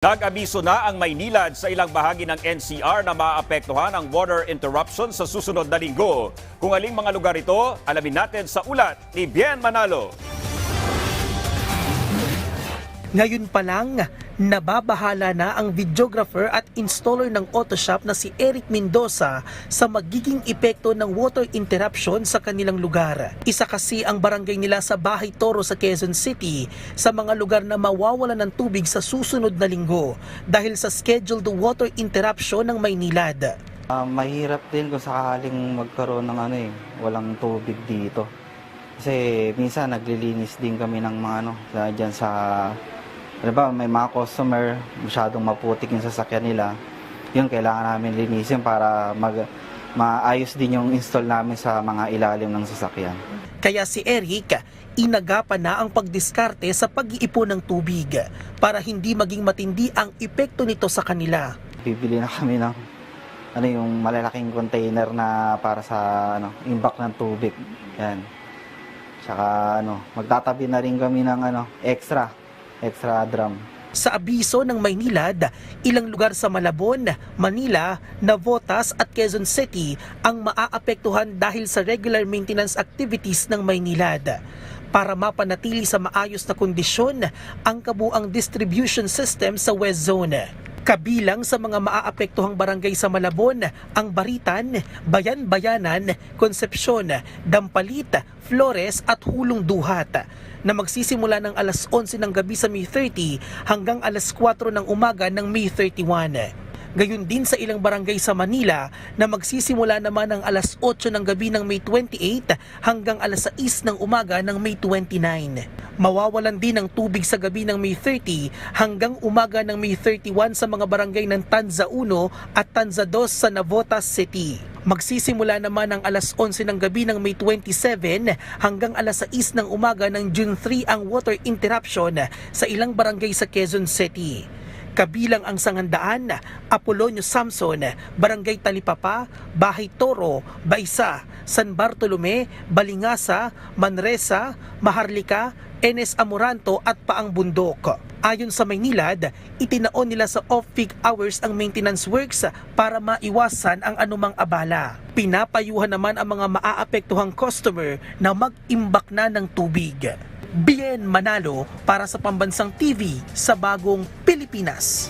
Nag-abiso na ang Maynilad sa ilang bahagi ng NCR na maapektuhan ang water interruption sa susunod na linggo. Kung aling mga lugar ito, alamin natin sa ulat ni Bien Manalo. Ngayon pa lang, nababahala na ang videographer at installer ng Autoshop na si Eric Mendoza sa magiging epekto ng water interruption sa kanilang lugar. Isa kasi ang barangay nila sa Bahay Toro sa Quezon City sa mga lugar na mawawala ng tubig sa susunod na linggo dahil sa scheduled water interruption ng Maynilad. Ah, mahirap din kung sakaling magkaroon ng ano eh, walang tubig dito. Kasi minsan naglilinis din kami ng mga ano, dyan sa, ano ba, may mga customer, masyadong maputik yung sasakyan nila. Yun, kailangan namin linisin para mag, maayos din yung install namin sa mga ilalim ng sasakyan. Kaya si Eric, inagapan na ang pagdiskarte sa pag-iipon ng tubig para hindi maging matindi ang epekto nito sa kanila. Bibili na kami ng ano yung malalaking container na para sa ano, imbak ng tubig. Yan. Tsaka ano, magtatabi na rin kami ng ano, extra, extra drum. Sa abiso ng Maynilad, ilang lugar sa Malabon, Manila, Navotas at Quezon City ang maaapektuhan dahil sa regular maintenance activities ng Maynilad. Para mapanatili sa maayos na kondisyon ang kabuang distribution system sa West Zone. Kabilang sa mga maaapektuhang barangay sa Malabon, ang Baritan, Bayan-Bayanan, Concepcion, Dampalit, Flores at Hulong Duhat na magsisimula ng alas 11 ng gabi sa May 30 hanggang alas 4 ng umaga ng May 31. Gayon din sa ilang barangay sa Manila na magsisimula naman ng alas 8 ng gabi ng May 28 hanggang alas 6 ng umaga ng May 29. Mawawalan din ng tubig sa gabi ng May 30 hanggang umaga ng May 31 sa mga barangay ng Tanza 1 at Tanza 2 sa Navotas City. Magsisimula naman ng alas 11 ng gabi ng May 27 hanggang alas 6 ng umaga ng June 3 ang water interruption sa ilang barangay sa Quezon City. Kabilang ang Sangandaan, Apolonio Samson, Barangay Talipapa, Bahay Toro, Baisa, San Bartolome, Balingasa, Manresa, Maharlika, Enes Amoranto at Paang Bundok. Ayon sa Maynilad, itinaon nila sa off-peak hours ang maintenance works para maiwasan ang anumang abala. Pinapayuhan naman ang mga maaapektuhang customer na mag-imbak na ng tubig. Bien Manalo para sa Pambansang TV sa Bagong Pilipinas.